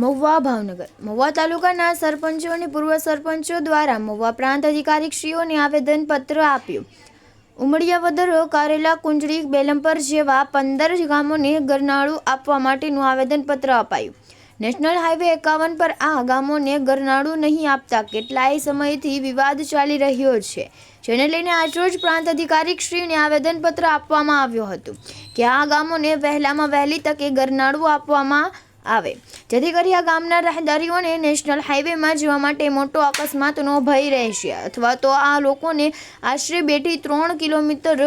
મહુવા ભાવનગર. મહુવા તાલુકાના સરપંચો અને પૂર્વ સરપંચો દ્વારા મહુવા પ્રાંત અધિકારીશ્રીઓને આવેદનપત્ર આપ્યું. ઉમડિયાવદર કારેલા કુંજળી બેલમપર જેવા પંદર ગામોને ગરનાળું આપવા માટેનું આવેદનપત્ર અપાયું. નેશનલ હાઈવે એકાવન પર આ ગામોને ગરનાળું નહીં આપતા કેટલાય સમયથી વિવાદ ચાલી રહ્યો છે, જેને લઈને આજરોજ પ્રાંત અધિકારીશ્રીને આવેદનપત્ર આપવામાં આવ્યું હતું કે આ ગામોને વહેલામાં વહેલી તકે ગરનાળું આપવામાં આવે. જેથી કરી આ ગામના રાહદારીઓને નેશનલ હાઈવેમાં જવા માટે મોટો અકસ્માતનો ભય રહેશે. અથવા તો આ લોકોને આશરે બેથી ત્રણ કિલોમીટર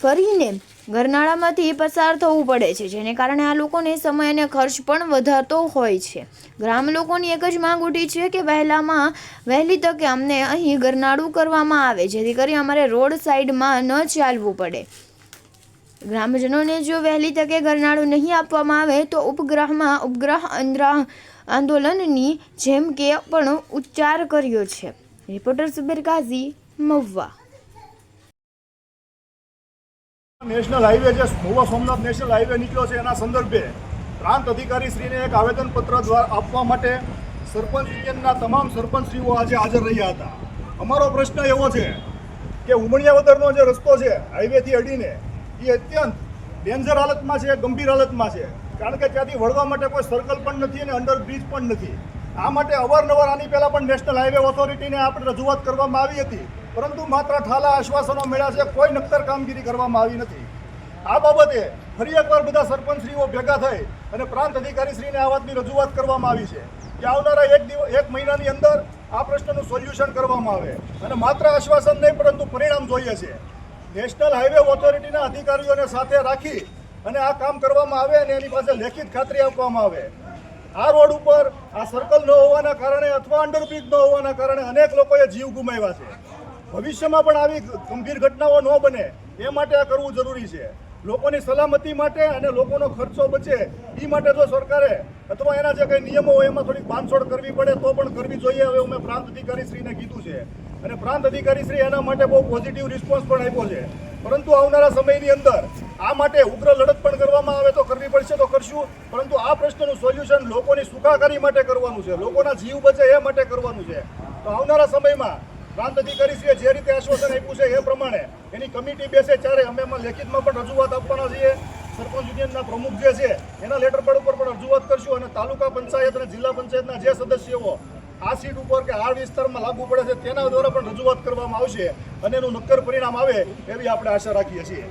ફરીને ગરનાળામાંથી પસાર થવું પડે છે, જેને કારણે આ લોકોને સમય અને ખર્ચ પણ વધારતો હોય છે. ગ્રામ લોકોની એક જ માંગ ઉઠી છે કે વહેલામાં વહેલી તકે અમને અહીં ગરનાળું કરવામાં આવે, જેથી કરી અમારે રોડ સાઈડમાં ન ચાલવું પડે. ગ્રામજનોને જો વહેલી તકે ગરનાળું નહીં આપવામાં આવે તો ઉપગ્રહમાં ઉપગ્રહ આંદોલનની જેમ કે પણ ઉચ્ચાર કર્યો છે. Reporter Suber Kazi Mahuva. National highway જે મહુવા સોમનાથ નેશનલ હાઈવે નીકળ્યો છે, એના સંદર્ભે પ્રાંત અધિકારી શ્રીને એક આવેદનપત્ર દ્વારા આપવા માટે સરપંચ યુનિયનના તમામ સરપંચશ્રીઓ આજે હાજર રહ્યા હતા. અમારો પ્રશ્ન એવો છે કે ઉમણિયાવદરનો જે રસ્તો છે, હાઈવેથી અડીને એ અત્યંત ડેન્જર હાલતમાં છે, ગંભીર હાલતમાં છે. કારણ કે ત્યાંથી વળવા માટે કોઈ સર્કલ પણ નથી અને અંડરબ્રિજ પણ નથી. આ માટે અવારનવાર આની પહેલાં પણ નેશનલ હાઈવે ઓથોરિટીને આપણે રજૂઆત કરવામાં આવી હતી. પરંતુ માત્ર ઠાલા આશ્વાસનો મળ્યા છે, કોઈ નક્કર કામગીરી કરવામાં આવી નથી. આ બાબતે ફરી એકવાર બધા સરપંચશ્રીઓ ભેગા થઈ અને પ્રાંત અધિકારીશ્રીને આ વાતની રજૂઆત કરવામાં આવી છે કે આવનારા એક દિવસ, એક મહિનાની અંદર આ પ્રશ્નનું સોલ્યુશન કરવામાં આવે. અને માત્ર આશ્વાસન નહીં, પરંતુ પરિણામ જોઈએ છે. નેશનલ હાઈવે ઓથોરિટીના અધિકારીઓને સાથે રાખી અને આ કામ કરવામાં આવે અને એની પાસે લેખિત ખાતરી આપવામાં આવે. આ રોડ ઉપર આ સર્કલ ન હોવાના કારણે અથવા અંડરબ્રિજ ન હોવાના કારણે અનેક લોકોએ જીવ ગુમાવ્યા છે. ભવિષ્યમાં પણ આવી ગંભીર ઘટનાઓ ન બને એ માટે આ કરવું જરૂરી છે. લોકોની સલામતી માટે અને લોકોનો ખર્ચો બચે એ માટે જો સરકારે અથવા એના જે કંઈ નિયમો હોય એમાં થોડીક બાંધછોડ કરવી પડે તો પણ કરવી જોઈએ. હવે અમે પ્રાંત અધિકારીશ્રીને કીધું છે. અને પ્રાંત અધિકારીશ્રી એના માટે બહુ પોઝિટિવ રિસ્પોન્સ પણ આપ્યો છે. પરંતુ આવનારા સમયની અંદર આ માટે ઉગ્ર લડત પણ કરવામાં આવે તો કરવી પડશે તો કરશું. પરંતુ આ પ્રશ્નનું સોલ્યુશન લોકોની સુખાકારી માટે કરવાનું છે. લોકોના જીવ બચે એ માટે કરવાનું છે. તો આવનારા સમયમાં પ્રાંત અધિકારીશ્રીએ જે રીતે આશ્વાસન આપ્યું છે એ પ્રમાણે એની કમિટી બેસે ત્યારે અમે એમાં લેખિતમાં પણ રજૂઆત આપવાના છીએ. સરપંચ યુનિયનના પ્રમુખ જે છે એના લેટર પેડ ઉપર પણ રજૂઆત કરશું અને તાલુકા પંચાયત અને જિલ્લા પંચાયતના જે સદસ્યો આ સીટ ઉપર કે આ વિસ્તારમાં લાગુ પડે છે તેના દ્વારા પણ રજૂઆત કરવામાં આવશે અને એનું નક્કર પરિણામ આવે એવી આપણે આશા રાખીએ છીએ.